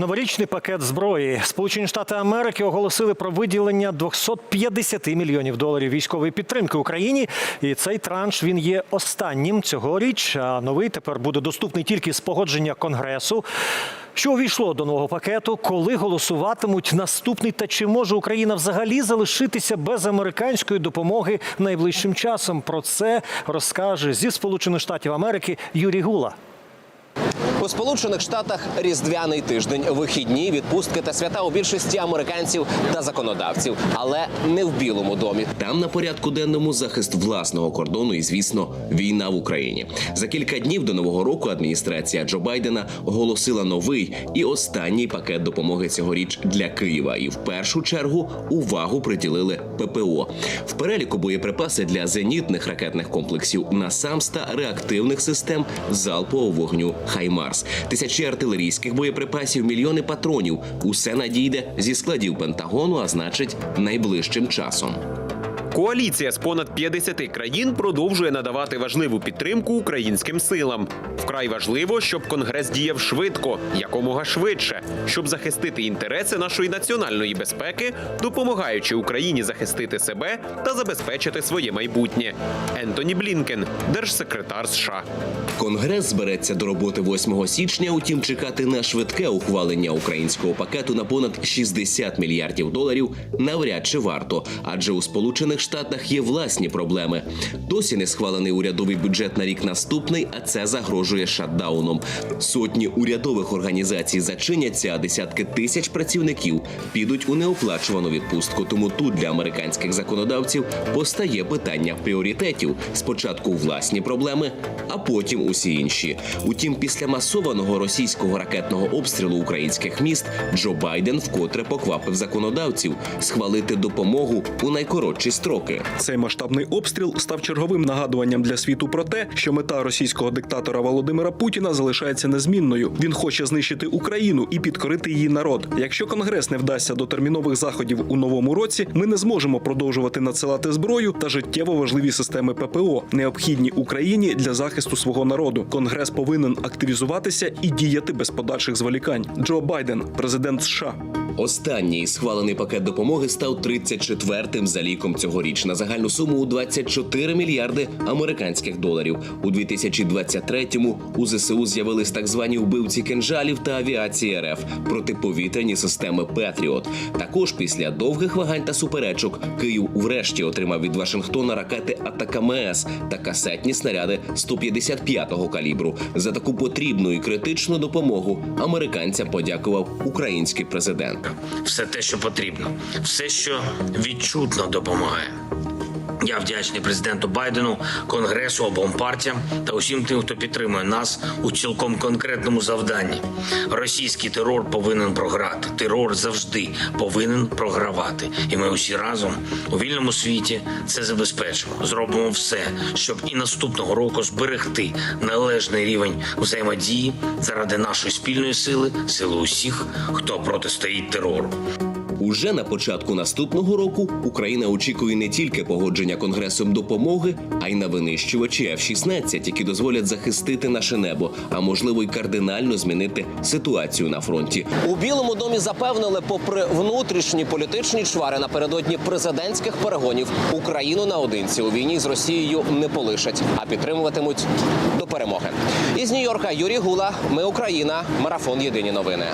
Новорічний пакет зброї. Сполучені Штати Америки оголосили про виділення 250 мільйонів доларів військової підтримки Україні. І цей транш він є останнім цьогоріч. А новий тепер буде доступний тільки з погодження конгресу. Що увійшло до нового пакету? Коли голосуватимуть наступний? Та чи може Україна взагалі залишитися без американської допомоги найближчим часом? Про це розкаже зі Сполучених Штатів Америки Юрій Гула. У Сполучених Штатах різдвяний тиждень, вихідні, відпустки та свята у більшості американців та законодавців, але не в Білому домі. Там на порядку денному захист власного кордону і, звісно, війна в Україні. За кілька днів до нового року адміністрація Джо Байдена оголосила новий і останній пакет допомоги цьогоріч для Києва. І в першу чергу увагу приділили ППО. В переліку боєприпаси для зенітних ракетних комплексів НАСАМС та реактивних систем залпового вогню Хаймарс, тисячі артилерійських боєприпасів, мільйони патронів. Усе надійде зі складів Пентагону, а значить, найближчим часом. Коаліція з понад 50 країн продовжує надавати важливу підтримку українським силам. Вкрай важливо, щоб конгрес діяв швидко, якомога швидше, щоб захистити інтереси нашої національної безпеки, допомагаючи Україні захистити себе та забезпечити своє майбутнє. Ентоні Блінкен, держсекретар США. Конгрес збереться до роботи 8 січня. Утім, чекати на швидке ухвалення українського пакету на понад 60 мільярдів доларів навряд чи варто, адже у Сполучених Штатах є власні проблеми. Досі не схвалений урядовий бюджет на рік наступний, а це загрожує шатдауном. Сотні урядових організацій зачиняться, а десятки тисяч працівників підуть у неоплачувану відпустку. Тому тут для американських законодавців постає питання пріоритетів: спочатку власні проблеми, а потім усі інші. Утім, після масованого російського ракетного обстрілу українських міст Джо Байден вкотре поквапив законодавців схвалити допомогу у найкоротші строки. Цей масштабний обстріл став черговим нагадуванням для світу про те, що мета російського диктатора Володимира Путіна залишається незмінною. Він хоче знищити Україну і підкорити її народ. Якщо конгрес не вдасться до термінових заходів у новому році, ми не зможемо продовжувати надсилати зброю та життєво важливі системи ППО, необхідні Україні для захисту свого народу. Конгрес повинен активізуватися і діяти без подальших зволікань. Джо Байден, президент США. Останній схвалений пакет допомоги став 34-тим за ліком цьогоріч на загальну суму у 24 мільярди американських доларів. У 2023-му у ЗСУ з'явились так звані вбивці кинжалів та авіації РФ протиповітряні системи Петріот. Також після довгих вагань та суперечок Київ врешті отримав від Вашингтона ракети Атакамес та касетні снаряди 155-го калібру. За таку потрібну і критичну допомогу американцям подякував український президент. Все те, що потрібно, все, що відчутно допомагає. Я вдячний президенту Байдену, конгресу, обом партіям та усім тим, хто підтримує нас у цілком конкретному завданні. Російський терор повинен програти. Терор завжди повинен програвати. І ми усі разом у вільному світі це забезпечимо. Зробимо все, щоб і наступного року зберегти належний рівень взаємодії заради нашої спільної сили, сили усіх, хто протистоїть терору. Уже на початку наступного року Україна очікує не тільки погодження конгресом допомоги, а й на винищувачі F-16, які дозволять захистити наше небо, а можливо й кардинально змінити ситуацію на фронті. У Білому домі запевнили, попри внутрішні політичні чвари напередодні президентських перегонів, Україну наодинці у війні з Росією не полишать, а підтримуватимуть до перемоги. Із Нью-Йорка Юрій Гула. Ми Україна. Марафон. Єдині новини.